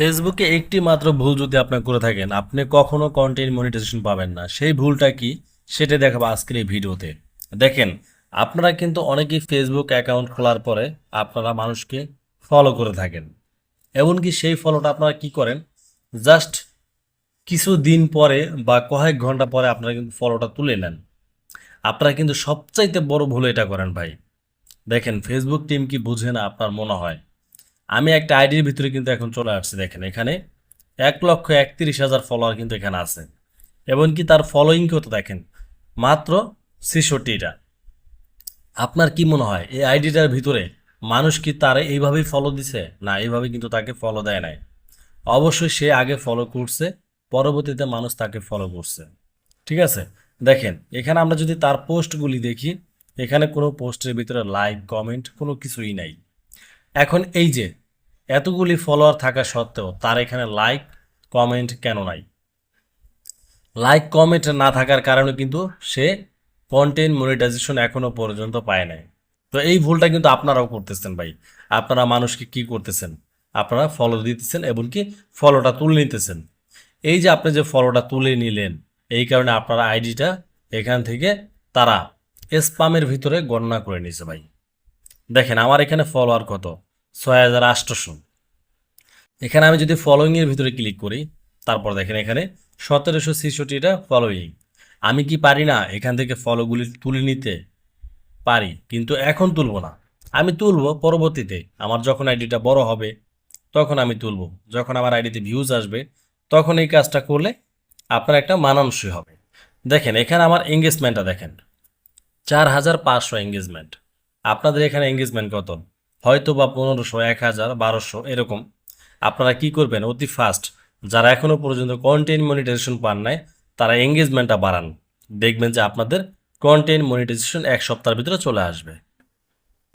ফেসবুকে একটি মাত্র ভুল যদি আপনি করে থাকেন, আপনি কখনো কন্টেন্ট মনিটাইজেশন পাবেন না। সেই ভুলটা কি? সেটা দেখাবো আজকের এই ভিডিওতে। দেখেন, আপনারা কিন্তু অনেকেই ফেসবুক অ্যাকাউন্ট খোলার পরে আপনারা মানুষকে ফলো করে থাকেন। এমনকি সেই ফলোটা আপনারা কি করেন? জাস্ট কিছু দিন পরে বা কয়েক ঘণ্টা পরে আপনারা কিন্তু ফলোটা তুলে নেন। আপনারা কিন্তু সবচাইতে বড় ভুল এটা করেন ভাই। দেখেন ফেসবুক টিম কি বুঝে না আপনার মনে হয়? আমি একটা আইডির ভিতরে কিন্তু এখন চলে আসছি, দেখেন এখানে এক লক্ষ একত্রিশ হাজার ফলোয়ার কিন্তু এখানে আছে। এমনকি তার ফলোয়িং কত দেখেন? মাত্র ছেষট্টিটা। আপনার কি মনে হয়, এই আইডিটার ভিতরে মানুষ কি তার এইভাবেই ফলো দিছে? না, এইভাবে কিন্তু তাকে ফলো দেয় নাই। অবশ্যই সে আগে ফলো করছে, পরবর্তীতে মানুষ তাকে ফলো করছে। ঠিক আছে? দেখেন, এখানে আমরা যদি তার পোস্টগুলি দেখি, এখানে কোনো পোস্টের ভিতরে লাইক কমেন্ট কোনো কিছুই নাই। এখন এই যে এতগুলি ফলোয়ার থাকা সত্ত্বেও তার এখানে লাইক কমেন্ট কেন নাই? লাইক কমেন্ট না থাকার কারণে কিন্তু সে কন্টেন্ট মনিটাইজেশন এখনও পর্যন্ত পায় নাই। তো এই ভুলটা কিন্তু আপনারাও করতেছেন ভাই। আপনারা মানুষকে কি করতেছেন? আপনারা ফলো দিতেছেন এবং কি ফলোটা তুলে নিতেছেন। এই যে আপনি যে ফলোটা তুলে নিলেন, এই কারণে আপনার আইডিটা এখান থেকে তারা স্পামের ভিতরে গণনা করে নিয়েছে ভাই। দেখেন, আমার এখানে ফলোয়ার কত? ছয় হাজার আটশোশো এখানে আমি যদি ফলোয়িং এর ভিতরে ক্লিক করি, তারপর দেখেন এখানে সতেরোশো ছেষট্টিটা ফলোয়িং আমি কি পারি না এখান থেকে ফলোগুলি তুলে নিতে? পারি, কিন্তু এখন তুলব না। আমি তুলব পরবর্তীতে, আমার যখন আইডিটা বড় হবে, তখন আমি তুলব। যখন আমার আইডিতে ভিউজ আসবে, তখন এই কাজটা করলে আপনার একটা মানানসই হবে। দেখেন, এখানে আমার এঙ্গেজমেন্টটা দেখেন। চার হাজার পাঁচশো এঙ্গেজমেন্ট আপনাদের এখানে এঙ্গেজমেন্ট কত? হয়তো বা পনেরোশো, এক হাজার, বারোশো, এরকম। আপনারা কি করবেন? অতি ফাস্ট যারা এখনও পর্যন্ত কন্টেন্ট মনিটাইজেশন পান নাই, তারা এঙ্গেজমেন্টটা বাড়ান। দেখবেন যে আপনাদের কন্টেন্ট মনিটাইজেশন এক সপ্তাহের ভিতরে চলে আসবে।